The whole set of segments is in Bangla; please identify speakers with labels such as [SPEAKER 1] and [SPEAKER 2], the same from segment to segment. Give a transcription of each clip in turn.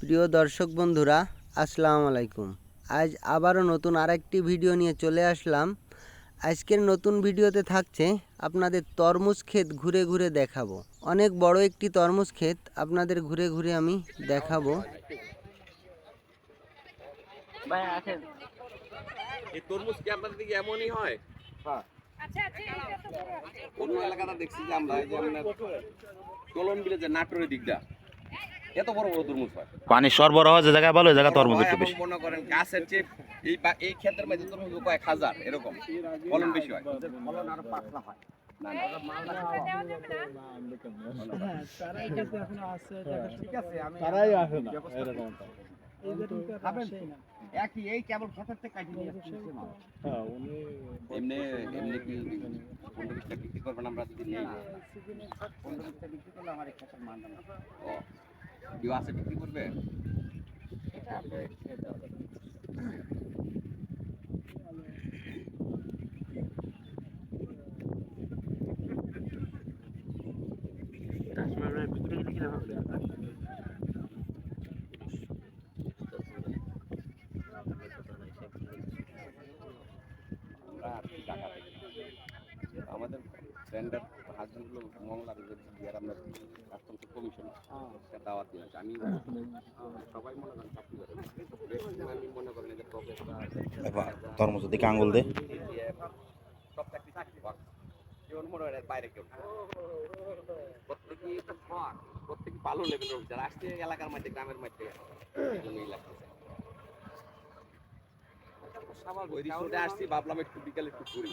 [SPEAKER 1] প্রিয় দর্শক বন্ধুরা আসসালামু আলাইকুম। আজ আবারও নতুন আরেকটি ভিডিও নিয়ে চলে আসলাম। আজকের নতুন ভিডিওতে থাকছে আপনাদের তরমুজ ক্ষেত ঘুরে ঘুরে দেখাবো। অনেক বড় একটি তরমুজ ক্ষেত আপনাদের ঘুরে ঘুরে আমি দেখাবো।
[SPEAKER 2] এই তরমুজ কি আপনাদের দিকে এমনই হয়? অন্য এলাকাটা দেখছি যে আমরা এই যে আপনার কলম বিলে যে নাটোরের দিকটা। এত বড় বড় তরমুজ হয়।
[SPEAKER 3] পানি সরবরাহ যে জায়গায় ভালো ওই জায়গায় তরমুজ
[SPEAKER 2] হয়
[SPEAKER 3] একটু বেশি।
[SPEAKER 2] মনে করেন গাছের চেয়ে এই এই ক্ষেত্রের মধ্যে তরমুজ কয়েক হাজার এরকম। ফলন বেশি হয়। না, না।
[SPEAKER 4] তারাই আসে না। এরকম
[SPEAKER 2] একই এই কেবল ক্ষেতের থেকে কাটিয়ে নিয়ে আসছি
[SPEAKER 4] হ্যাঁ
[SPEAKER 2] এমনি এমনি কি পনেরো বিশটা বিক্রি করবেন আমরা যদি নেই? ও কেউ আছে বিক্রি করবে আমরা আর কি টাকা থেকে আমাদের ব্র্যান্ডের হাজবেন্ডগুলো মংলার বিয়ার আমরা কাস্টমস কমিশন দাওয়াত দিয়ে আমি সবাই মনে করেন চাকরি করে। আমি মনে করেন যে প্রফেসর
[SPEAKER 3] তরমুজের দিকে আঙুল দে।
[SPEAKER 2] সব চাকরি চাকরি পাক। কেউ মনে হয় বাইরে কেউ প্রত্যেকেই তো শখ প্রত্যেকে ভালো লেভেলের অফিসার আসছে এলাকার মধ্যে গ্রামের মধ্যে রিসোর্টে আসছি ভাবলাম একটু বিকালে একটু ঘুরি।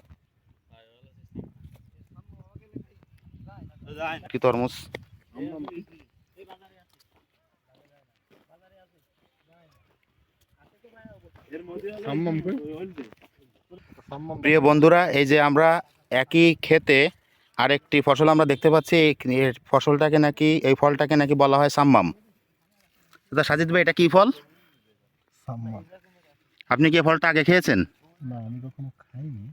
[SPEAKER 3] কি তরমুজ? প্রিয় বন্ধুরা এই যে আমরা একই ক্ষেতে আরেকটি ফসল আমরা দেখতে পাচ্ছি এই ফসলটাকে নাকি এই ফলটাকে নাকি বলা হয় সাম্মাম। দাদা সাজিদ ভাই এটা কি ফল? আপনি কি ফলটা আগে খেয়েছেন?
[SPEAKER 4] না আমি কখনো খাইনি।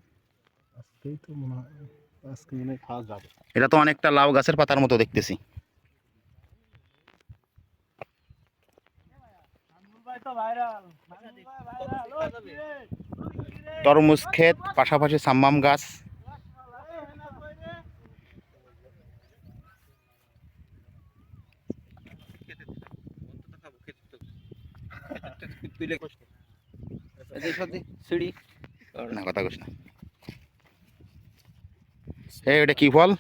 [SPEAKER 4] আজকেই তো মনে হয়
[SPEAKER 3] এটা তো অনেকটা লাউ গাছের পাতার মতো দেখতেছি। তরমুজ ক্ষেত পাশাপাশি সাম্মাম গাছ। না কথা কইস না। এই এটা কি ফল?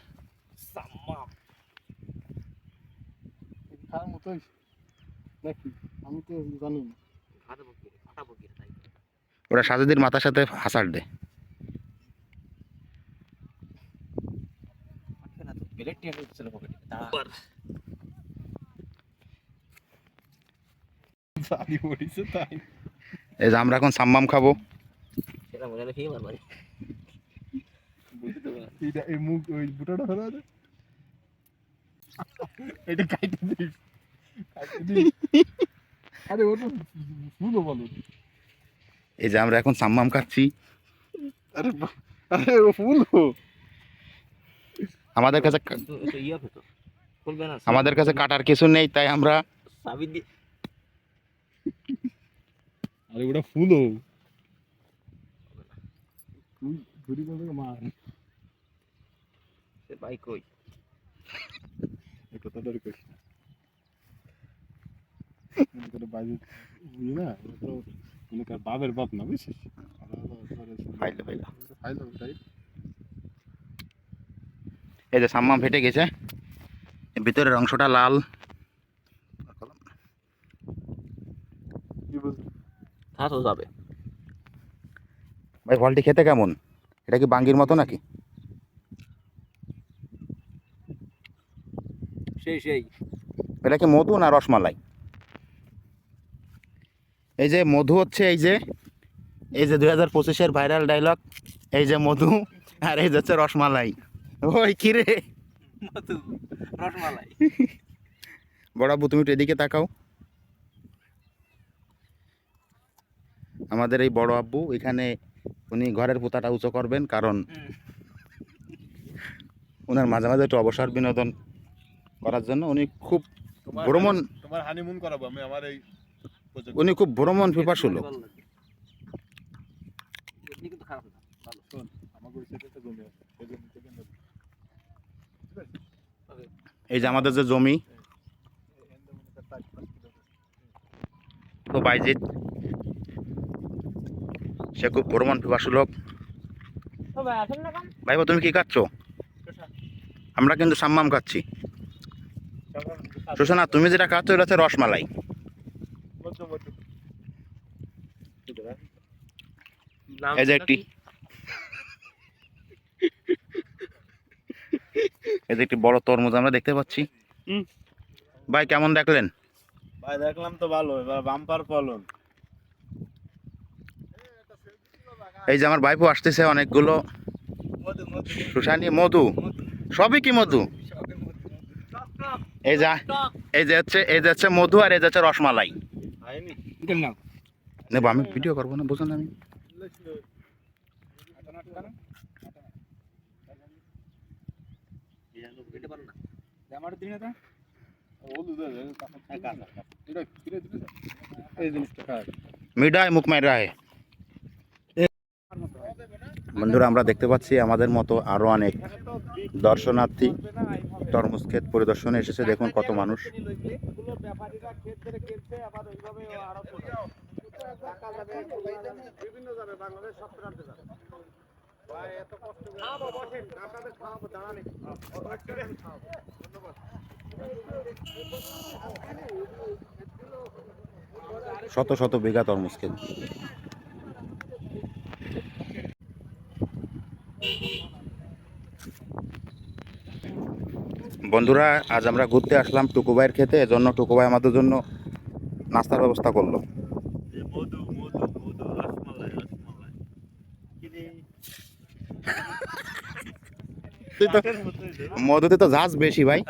[SPEAKER 4] খাওয়ার মতোই। তো জানি
[SPEAKER 3] ওটা সাজেদের মাথার সাথে হাসার দে।
[SPEAKER 4] জানি পড়িছে তাই।
[SPEAKER 3] এই যে আমরা এখন
[SPEAKER 4] এই মুখ ওই বুটাটা ফেলা আছে এটা কাইটে দিস। আরে ওটা শুনো বলো।
[SPEAKER 3] এই যে আমরা এখন সাম্মাম খাচ্ছি।
[SPEAKER 4] আরে আরে ও ফুল
[SPEAKER 3] আমাদের কাছে আমাদের কাছে কাটার কিছু নেই তাই আমরা
[SPEAKER 4] আরে ওটা ফুল মার। বাজে বুঝি না। তো মনে কর বাপের বাপ না বুঝছিস?
[SPEAKER 3] ফাইলো ফাইলো
[SPEAKER 4] ফাইলো তাই
[SPEAKER 3] এই যে সাম্মাম ফেটে গেছে ভিতরের অংশটা লাল।
[SPEAKER 2] যাবে
[SPEAKER 3] ভাই ফলটি খেতে কেমন? এটা কি বাঙ্গির মতো নাকি?
[SPEAKER 2] সেই সেই।
[SPEAKER 3] এটা কি মধু না রসমালাই? এই যে মধু হচ্ছে এই যে এই যে দুই হাজার পঁচিশের ভাইরাল ডায়লগ এই যে মধু আর এই যে হচ্ছে রসমালাই। ওই কিরে
[SPEAKER 1] মধু রসমালাই।
[SPEAKER 3] বড় আব্বু তুমি একটু এদিকে তাকাও। আমাদের এই বড় আব্বু এখানে উনি ঘরের পোতাটা উঁচু করবেন কারণ ওনার মাঝে মাঝে একটু অবসর বিনোদন করার জন্য উনি খুব ভ্রমণ
[SPEAKER 4] তোমার হানিমুন করাবো আমি আমার এই
[SPEAKER 3] উনি খুব ভ্রমণ পিপাসু লোক
[SPEAKER 4] নেব।
[SPEAKER 3] এই যে আমাদের যে জমি খুব বাইজিৎ সে খুব ভ্রমণ পিপাসু লোক ভাই তুমি কি খাচ্ছ? আমরা কিন্তু সাম্মাম খাচ্ছি। সুশানা তুমি যেটা খাচ্ছ এটা হচ্ছে রসমালাই। এই যে একটি। এই যে একটি বড় তরমুজ আমরা দেখতে পাচ্ছি। ভাই কেমন দেখলেন?
[SPEAKER 5] ভাই দেখলাম তো ভালো এবার বাম্পার ফলন।
[SPEAKER 3] এই যে আমার ভাইপো আসতেছে অনেকগুলো। সুশানি মধু। সবই কি মধু? এই যা, এই যে হচ্ছে, এই যে হচ্ছে মধু আর এই যে হচ্ছে রসমালাই। নেব, আমি ভিডিও করব না বুঝুন আমি। মিডায় মুখ মাইরা হে বন্ধুরা, আমরা দেখতে পাচ্ছি আমাদের মতো আরও অনেক দর্শনার্থী তরমুজ ক্ষেত পরিদর্শনে এসেছে। দেখুন কত মানুষ। শত শত বিঘা তরমুজ ক্ষেত। বন্ধুরা আজ আমরা ঘুরতে আসলাম টুকুবাইয়ের খেতে এজন্য টুকুবাই আমাদের জন্য নাস্তার ব্যবস্থা করল।
[SPEAKER 5] মধু মধু মধু রসমালাই রসমালাই। কিরে?
[SPEAKER 3] তুই তো মধুতে তো ঝাঁজ বেশি ভাই।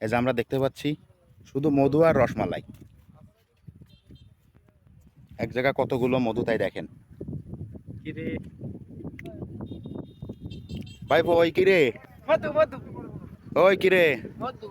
[SPEAKER 3] এই যে আমরা দেখতে পাচ্ছি শুধু মধু আর রসমালাই। এক জায়গা কতগুলো মধু তাই দেখেন। ভাই ওই কিরে? ওই কিরে?
[SPEAKER 1] মধু।